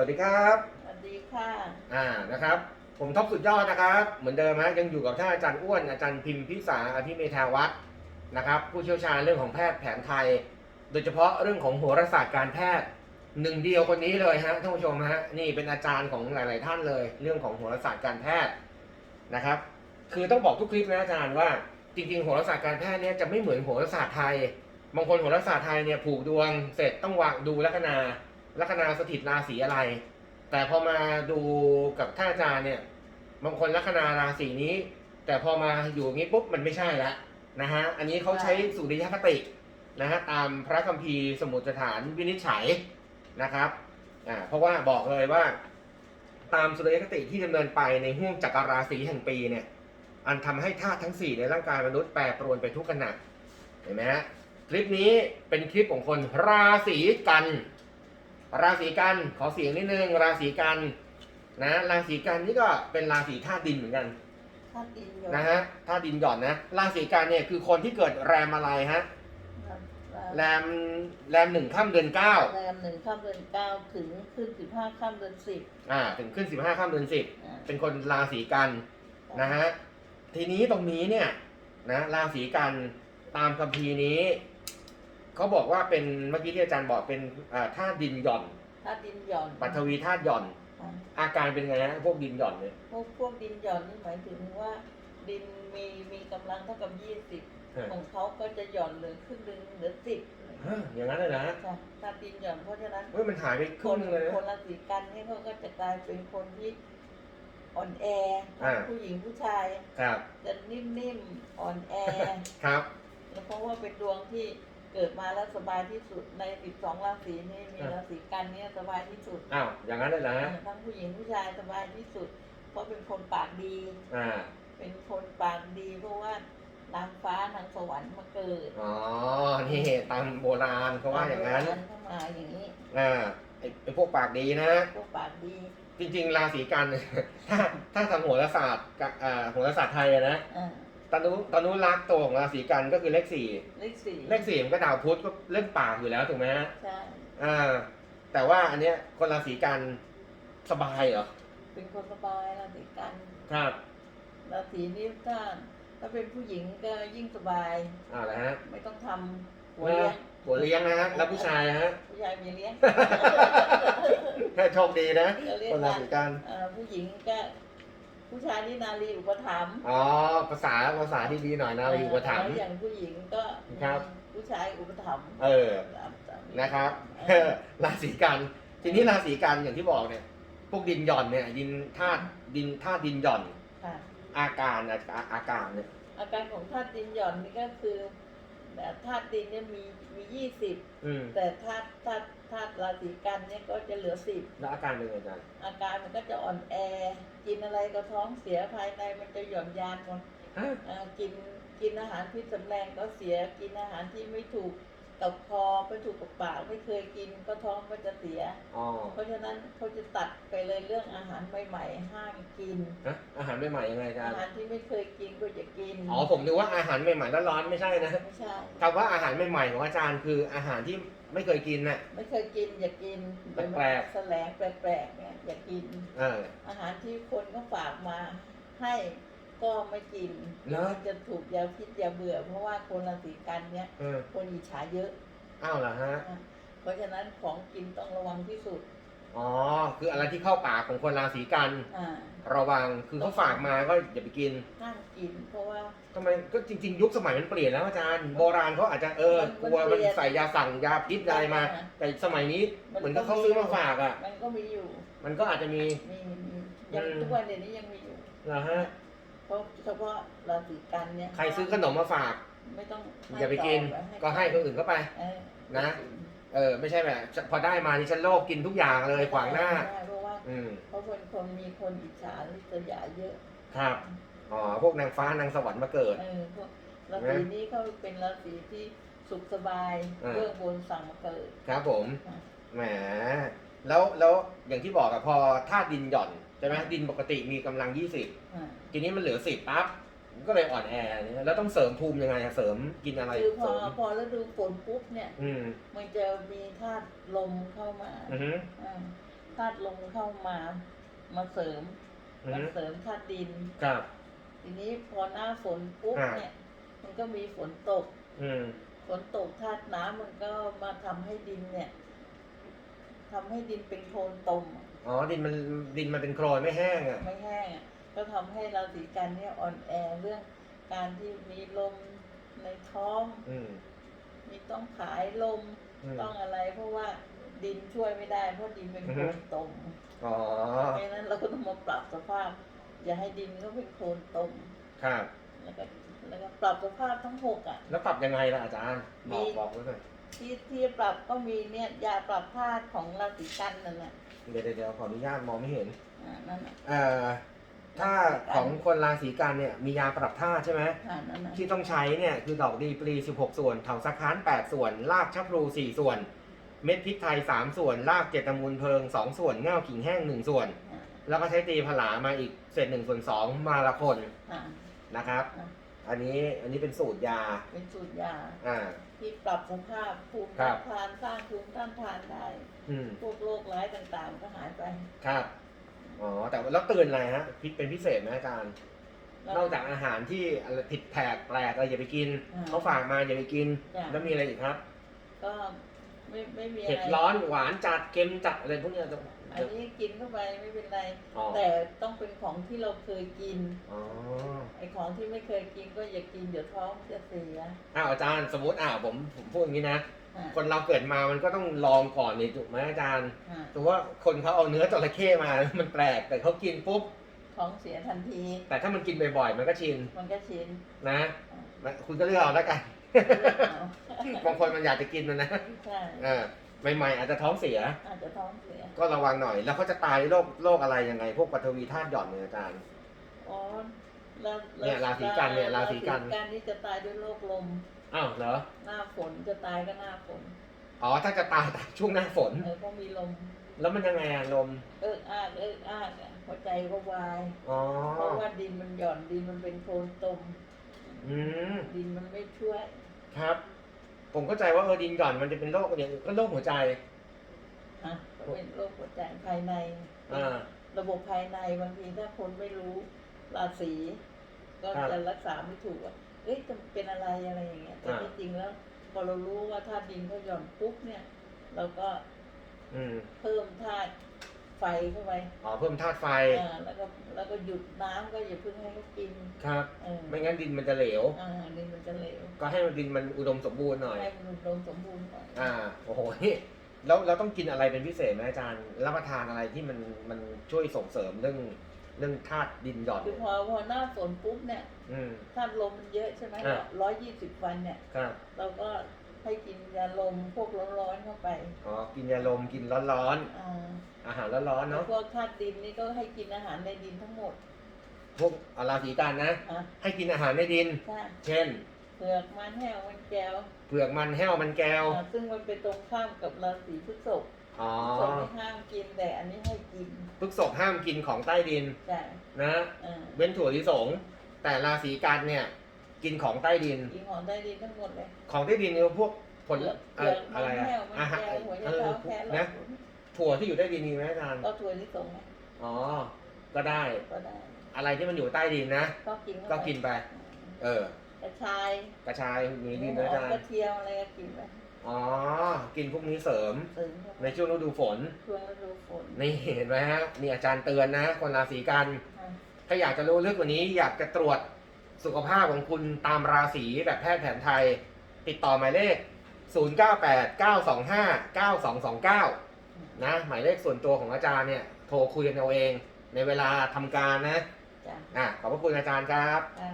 สวัสดีครับ สวัสดีค่ะ อ่านะครับ ผมท็อปสุดยอดนะครับ เหมือนเดิมฮะยังอยู่กับท่านอาจารย์อ้วนอาจารย์พิมพิสาอภิเมธาวัฒน์นะครับ ผู้เชี่ยวชาญเรื่องของแพทย์แผนไทย โดยเฉพาะเรื่องของโหราศาสตร์การแพทย์หนึ่งเดียวคนนี้เลยฮะท่านผู้ชมฮะนี่เป็นอาจารย์ของหลาย ๆ ท่านเลย เรื่องของโหราศาสตร์การแพทย์นะครับ คือต้องบอกทุกคลิปนะอาจารย์ว่าจริง ๆ โหราศาสตร์การแพทย์เนี่ยจะไม่เหมือนโหราศาสตร์ไทย บางคนโหราศาสตร์ไทยเนี่ยผูกดวงเสร็จต้องวางดูลัคนา ลัคนาสถิตราศีอะไร แต่พอมาดูกับท่านอาจารย์เนี่ยบางคนลัคนาราศีนี้ แต่พอมาอยู่อย่างนี้ปุ๊บมันไม่ใช่ละนะฮะอันนี้เขาใช้สุริยคตินะฮะตามพระคัมภีร์สมุดสถานวินิจฉัยนะครับอ่าเพราะว่าบอกเลยว่า ตามสุริยคติที่ดำเนินไปในห่วงจักรราศีแห่งปีเนี่ย อันทำให้ธาตุทั้ง 4 ในร่างกายมนุษย์แปรปรวนไปทุกขณะเห็นไหมฮะคลิปนี้เป็นคลิปของคนราศีกัน ราศีกันขอเสียงนิดนึงราศีกันนะราศีกันนี่ก็เป็นราศีธาตุดินเหมือนกันท่านดินยนนะฮะธาตุดินหย่อนนะราศีกันเนี่ยคือคนที่เกิดแรมอะไรฮะแรมแรมหนึ่งข้ามเดือนเก้าแรมหนึ่งข้ามเดือนเก้าถึงขึ้นสิบห้าข้ามเดือนสิบอ่าถึงขึ้นสิบห้าข้ามเดือนสิบอ่าเป็นคนราศีกันนะฮะทีนี้ตรงนี้เนี่ยนะราศีกันตามคัมภีร์นี้ เขาบอกว่าเป็นเมื่อกี้ที่อาจารย์บอกเป็นอ่าธาตุดินหย่อนถ้าดินหย่อนปัทวีธาตุหย่อนอ่าอาการเป็นไงฮะพวกดินหย่อนเนี่ยพวกพวกดินหย่อนนี่หมายถึงว่า ดินมีมีกำลังเท่ากับยี่สิบเออของเขาก็จะหย่อนเหลือครึ่งหนึงเหลือสิบฮะอย่างนั้นเลยนะค่ะถ้าดินหย่อนเพราะฉะนั้นเฮ้ยมันหายไปคครึ่งนนึงเลยคนนะราศีกันนี่เขาก็จะกลายเป็นคนที่อ่อนแออ่าผู้หญิงผู้ชาย ครับจะนิ่มๆอ่อนแอ ครับ แล้วเพราะว่าเป็นดวงที่ เกิดมาแล้วสบายที่สุดใน12ราศีนี่มีอะราศีกันเนี่ยสบายที่สุดอ้าวอย่างนั้นเลยนะฮะทั้งผู้หญิงผู้ชายสบายที่สุด เพราะเป็นคนปากดี อ่า เป็นคนปากดีเพราะว่านางฟ้านางสวรรค์มาเกิดอ๋อ นี่ตามโบราณเขาว่าอย่างนั้นเข้ามาอย่างนี้อ่าไอ้ไอ้พวกปากดีนะพวกปากดีจริงๆ ราศีกัน ถ้าถ้าทางโหราศาสตร์กับอ่าโหราศาสตร์ไทยอะนะอ่า ตานุตานุรักษ์ตัวของราศีกันก็คือเลขสี่เลขสี่เลขสี่มันก็ดาวพุธก็เรื่องปากอยู่แล้วถูกไหมฮะใช่อ่า แต่ว่าอันเนี้ยคนราศีกันสบายเหรอเป็นคนสบายราศีกันครับราศีนี้ถ้าถ้าเป็นผู้หญิงก็ยิ่งสบายเอ่าละฮะไม่ต้องทำหัวเลี้ยงหัวเลี้ยงนะฮะแล้วผู้ชายฮะผู้ชายมีเลี้ยงถ้าโชคดีนะเราเรียกคนราว่าศีกันเอ่อผู้หญิงก็ ผู้ชายนี่นารีอุปถัมภ์อ๋อภาษาภาษาที่ดีหน่อยนะรีอุปถัมภ์แล้วอย่างผู้หญิงก็ครับมีผู้ชายอุปถัมภ์เออตามตามนะครับเออราศีกันทีนี้ราศีกันอย่างที่บอกเนี่ย พวกดินหย่อนเนี่ย ดินธาตุดินธาตุดินหย่อนค่ะอาการอาอาอาการเนี่ยอาการของธาตุดินหย่อนนี่ก็คือแบบธาตุดินเนี่ยมีมียี่สิบอืมแต่ธาตุธาตุ ธาตุราศีกันเนี่ยก็จะเหลือสิบแล้วอาการเป็นไงอาจารย์อาการมันก็จะอ่อนแอ กินอะไรก็ท้องเสียภายในมันจะหย่อนยานหมดฮะอ่ากินกินอาหารพิษสำแรงก็เสียกินอาหารที่ไม่ถูก กับคอไม่ถูกกับปากไม่เคยกินก็ท้องก็จะเสีย อ๋อเพราะฉะนั้นเขาจะตัดไปเลยเรื่องอาหารใหม่ๆห้ามกิน ฮะอาหารใหม่ๆยังไงอาจารอาย์หารที่ไม่เคยกินก็อย่ากินอ๋อผมนึกว่าอาหารใหม่ๆแล้วร้อนไม่ใช่นะไม่ใช่ คำว่าอาหารใหม่ๆของอาจารย์คืออาหารที่ไม่เคยกินน่ะ ไม่เคยกินอย่ากินแปลกๆแสลงแปลกๆเนี่ยอย่ากิน เอออาหารที่คนก็ฝากมาให้ ก็ไม่กินเหรอมันจะถูกยาพิษยาเบื่อ เพราะว่าคนราศีกันเนี่ยเออคนอิจฉาเยอะอ้าวเหรอฮะเพราะฉะนั้นของกินต้องระวังที่สุดอ๋อ คืออะไรที่เข้าปากของคนราศีกัน อ่าระวัง คือเขาฝากมาก็อย่าไปกินห้ามกิน เพราะว่า ทำไม ก็จริง ๆ ยุคสมัยมันเปลี่ยนแล้วอาจารย์ โบราณเขาอาจจะเออ มันกลัวมันมันเปลี่ยน ใส่ยาสั่งยาพิษอะไรมาอ่าแต่สมัยนี้เหมือนกับเขาซื้อมาฝากอะ มันก็มีอยู่มันก็อาจจะมี มีมียังอืม ทุกวันเดี๋ยวนี้ยังมีอยู่นะฮะ เพราะเฉพาะราศีกันเนี่ยใครซื้อขนมมาฝาก ไม่ต้องอย่าไปกินต่อก็ให้คนอื่นเข้าไป เออนะ เออ ไม่ใช่แบบพอได้มาดิฉันโลภกินทุกอย่างเลยขวางหน้าไม่ได้เพราะว่าอืม เพราะคนคนมีคนอิจฉาลิษยาเยอะ ครับ อ๋อ พวกนางฟ้านางสวรรค์มาเกิด เออพวกราศีนี้เขาเป็นราศีที่สุขสบายอ่า เรื่องบนสั่งมาเกิดครับผมอะแหม แล้ว แล้ว อย่างที่บอกอะพอธาตุดินหย่อน ใช่ไหมดินปกติมีกำลัง20อะทีนี้มันเหลือ 10ปั๊บมันก็เลยอ่อนแอเนี่ยแล้วต้องเสริมภูมิยังไงอะเสริมกินอะไรคือพเสอริมพอฤดูฝนปุ๊บเนี่ย อืมมันจะมีธาตุลมเข้ามาอือฮึอ่าธธาตุลมเข้ามา มาเสริมอืมามเสริมธาตุดิน ครับ ทีนี้พอหน้าฝนปุ๊บอ่า เนี่ย มันก็มีฝนตก อืมฝนตกธาตุน้ำมันก็มาทำให้ดินเนี่ย ทำให้ดินเป็นโคลนตมอ๋อดินมันดินมันเป็นโคลนไม่แห้งอะไม่แห้งอะก็ทำให้ราศีกันเนี่ยอ่อนแอเรื่องการที่มีลมในท้อง อืมมีต้องขายลมอืม ต้องอะไร เพราะว่าดินช่วยไม่ได้เพราะดินเป็นโคลอือฮึนตมอ๋อเพราะฉะนั้นเราก็ต้องมาปรับสภาพ อย่าให้ดินก็เป็นโคลนตมครับแล้วก็แล้วก็ปรับสภาพทั้งหกอะ แล้วปรับยังไงล่ะอาจารย์มีบอกบอกไว้หน่อย ที่ที่ปรับก็มีเนี่ยยาปรับธาตุของราศีกันนั่นแหละเดี๋ยวเดี๋ยวเดี๋ยวขออนุญาตมองไม่เห็น อ่านั่นน่ะเอ่อ ถ้าของคนราศีกันเนี่ยมียาปรับธาตุใช่ไหม อ่านั่นน่ะที่ต้องใช้เนี่ยคือดอกดีปลี 16 ส่วนเถาสักค้าน 8 ส่วน รากชับพลู4 ส่วน เม็ดพริกไทย 3 ส่วน รากเจตมูลเพิง 2 ส่วนเง่ากิ่งแห้ง 1 ส่วน อ่าแล้วก็ใช้ตีผลามาอีกเศษ1ส่วน2มาละคนอ่านะครับ อ่า อันนี้อันนี้เป็นสูตรยา เป็นสูตรยา อ่า ที่ปรับสภาพภูมิครัต้าบนทานสร้างภูมิต้านทานได้ อืม พวกโรคร้ายต่างๆ ก็หายไปครับ อ๋อ แต่ว่าแล้วเตือนอะไรฮะพิเป็นพิเศษไหมอาจารย์แล้วนอกจากอาหารที่อะไรผิดแผกแปลกอะไรอย่าไปกินอ่าเขาฝากมาอย่าไปกินจ้ะแล้วมีอะไรอีกครับ ก็ ไม่ไม่มีอะเผ็ดไรร้อนหวานจัดเค็มจัดอะไรพวกเนี้ยต้องอันนี้กินเข้าไปไม่เป็นไร อ๋อแต่ต้องเป็นของที่เราเคยกิน อ๋อไอ้ของที่ไม่เคยกินก็อย่ากินเดี๋ยวท้องจะเสียอ้าวอาจารย์สมมติอ่าผมผมพูดอย่างนี้นะ อ่าคนเราเกิดมามันก็ต้องลองก่อนนี่ถูกไหมอาจารย์อ่าถือว่าคนเขาเอาเนื้อจระเข้มา มันแปลกแต่เขากินปุ๊บ ท้องเสียทันที แต่ถ้ามันกินบ่อยๆ มันก็ชินมันก็ชินนะอ่ามันคุณก็เลือกเอาแล้วกันเอา บางคนมันอยากจะกินนะนะใช่เออใหม่ๆอาจจะท้องเสีย อาจจะท้องเสียก็ระวังหน่อย แล้วเขาจะตายโรคโรคอะไรยังไง พวกปัทวีธาตุหย่อนเนี่ยอาจารย์ อ๋อราเนี่ยราศีกันเนี่ยราศีกันการนี่จะตายด้วยโรคลม อ้าวเหรอ หน้าฝนจะตายก็หน้าฝนอ๋อถ้าจะตายตายช่วงหน้าฝน เออเพราะมีลม แล้วมันยังไงอะลม เอิกอากเอิกอากอะหัวใจก็วาย อ๋อ เพราะว่าดินมันหย่อนดินมันเป็นโคลนตมอืมดินมันไม่ช่วย ครับ ผมเข้าใจว่าเออดินหย่อนมันจะเป็นโรคอย่างก็โรคหัวใจ อะก็เป็นโรคหัวใจภายใน อ่า ระบบภายในบางทีถ้าคนไม่รู้ราศีก็ครับจะรักษาไม่ถูกว่าเอ้ยจะเป็นอะไรอะไรอย่างเงี้ยแต่อ่า ที่จริงแล้วพอเรารู้ว่าธาตุดินเขาหย่อนปุ๊บเนี่ย เราก็อืม เพิ่มธาตุ ไฟเข้าไปอ๋อเพิ่มธาตุไฟอ่าแล้วก็แล้วก็หยุดน้ำก็อย่าเพิ่งให้เขากินครับ เออไม่งั้นดินมันจะเหลว อ่าดินมันจะเหลวก็ให้มันดินมันอุดมสมบูรณ์หน่อย ให้มันอุดมสมบูรณ์หน่อยอ่าโอ้โหนี่แล้วเราต้องกินอะไรเป็นพิเศษไหมอาจารย์รับประทานอะไรที่มันมันช่วยส่งเสริมเรื่องเรื่องธาตุดินหย่อนคือเนี่ยพอพอหน้าฝนปุ๊บเนี่ยอืม ธาตุลมมันเยอะใช่ไหมอ่า ร้อยยี่สิบวันเนี่ย ครับ เราก็ ให้กินยาลมพวกร้อนๆเข้าไปอ๋อกินยาลมกินร้อนอ่าๆอาหารร้อนๆแล้วเนาะพวกธาตุดินนี่ก็ให้กินอาหารในดินทั้งหมดพวกอาราศีกันนะ อะให้กินอาหารในดิน ใช่เช่นเผือกมันแห้วมันแก้วเผือกมันแห้วมันแก้วอ่าซึ่งมันเป็นตรงข้ามกับราศีพฤษภอ๋อพฤษภไม่ห้ามกินแต่อันนี้ให้กินพฤกษกห้ามกินของใต้ดินใช่นะ อ่าเว้นถั่วลิสง แต่ราศีกันเนี่ย กินของใต้ดิน กินของใต้ดินทั้งหมดเลย ของใต้ดินเนี่ยพวกผลเผือกเอ่ออะไรมันอะแห้วมันอาหารแก้วหัวเอใจอเท้าแค่นะถั่วที่อยู่ใต้ดินมีไหมอาจารย์ก็ถั่วลิสงไงอ๋อ ก็ได้ ก็ได้ อะไรที่มันอยู่ใต้ดินนะ ก็กินเข้าก็ไปกินไป เออ กระชาย กระชายมีดินหนะออามจารกระย์เทียมอะไรก็กินไป อ๋อ กินพวกนี้เสริมเสริมเข้าไปในช่วงฤดูฝน ช่วงฤดูฝน นี่เห็นไหมฮะนี่อาจารย์เตือนนะ คนราศีกันอะถ้าอยากจะรู้ลึกกว่านี้อยากจะตรวจ สุขภาพของคุณตามราศีแบบแพทย์แผนไทย ติดต่อหมายเลข 0989259229 นะ หมายเลขส่วนตัวของอาจารย์เนี่ย โทรคุยกันเอาเอง ในเวลาทำการนะ จ้ะ อะ ขอบพระคุณอาจารย์ครับ